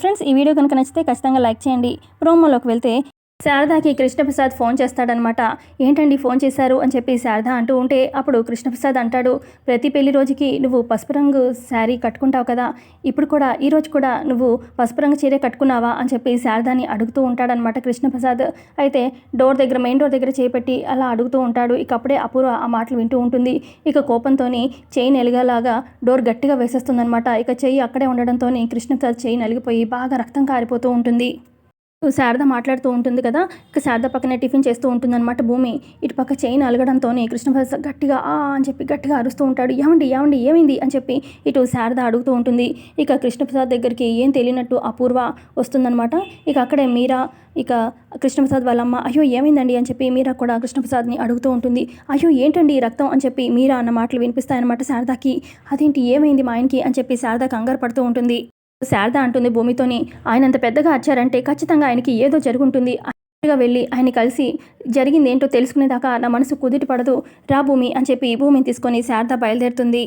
Friends ఈ video కనుక నచ్చితే ఖచ్చితంగా లైక్ చేయండి. ప్రోమోలోకి వెళ్తే శారదాకి కృష్ణప్రసాద్ ఫోన్ చేస్తాడనమాట. ఏంటండి ఫోన్ చేశారు? అని చెప్పి శారద అంటూ ఉంటే అప్పుడు కృష్ణప్రసాద్ అంటాడు ప్రతి పెళ్ళి రోజుకి నువ్వు పసుపు రంగు శారీ కట్టుకుంటావు కదా ఇప్పుడు కూడా ఈ రోజు కూడా నువ్వు పసుపు రంగు చీర కట్టుకున్నావా? అని చెప్పి శారదాని అడుగుతూ ఉంటాడనమాట కృష్ణప్రసాద్. అయితే డోర్ దగ్గర మెయిన్ డోర్ దగ్గర చేపెట్టి అలా అడుగుతూ ఉంటాడు. ఇక అప్పుడే అపూర్వ ఆ మాటలు వింటూ ఉంటుంది. ఇక కోపంతోని చెయ్యి నలిగేలాగా డోర్ గట్టిగా వేసేస్తుందనమాట. ఇక చెయ్యి అక్కడే ఉండడంతో కృష్ణప్రసాద్ చెయ్యి నలిగిపోయి బాగా రక్తం కారిపోతూ ఉంటుంది. శారద మాట్లాడుతూ ఉంటుంది కదా ఇక శారద పక్కనే టిఫిన్ చేస్తూ ఉంటుందన్నమాట భూమి. ఇటు పక్క చైన్ అలగడంతోనే కృష్ణప్రసాద్ గట్టిగా ఆ అని చెప్పి గట్టిగా అరుస్తూ ఉంటాడు. ఏమండి ఏమండి ఏమైంది? అని చెప్పి ఇటు శారద అడుగుతూ ఉంటుంది. ఇక కృష్ణప్రసాద్ దగ్గరికి ఏం తెలియనట్టు అపూర్వ వస్తుందన్నమాట. ఇక అక్కడే మీరా ఇక కృష్ణప్రసాద్ వాళ్ళమ్మ అయ్యో ఏమైందండి? అని చెప్పి మీరా కూడా కృష్ణప్రసాద్ని అడుగుతూ ఉంటుంది. అయ్యో ఏంటండి ఈ రక్తం? అని చెప్పి మీరా అన్న మాటలు వినిపిస్తాయన్నమాట శారదాకి. అదేంటి ఏమైంది మా ఆయనకి? అని చెప్పి శారద కంగారు పడుతూ ఉంటుంది. శారద అంటుంది భూమితోని. ఆయన అంత పెద్దగా వచ్చారంటే ఖచ్చితంగా ఆయనకి ఏదో జరుగుంటుంది. గా వెళ్ళి ఆయన కలిసి జరిగింది ఏంటో తెలుసుకునేదాకా నా మనసు కుదిటి పడదు రా భూమి అని చెప్పి భూమిని తీసుకొని శారద బయలుదేరుతుంది.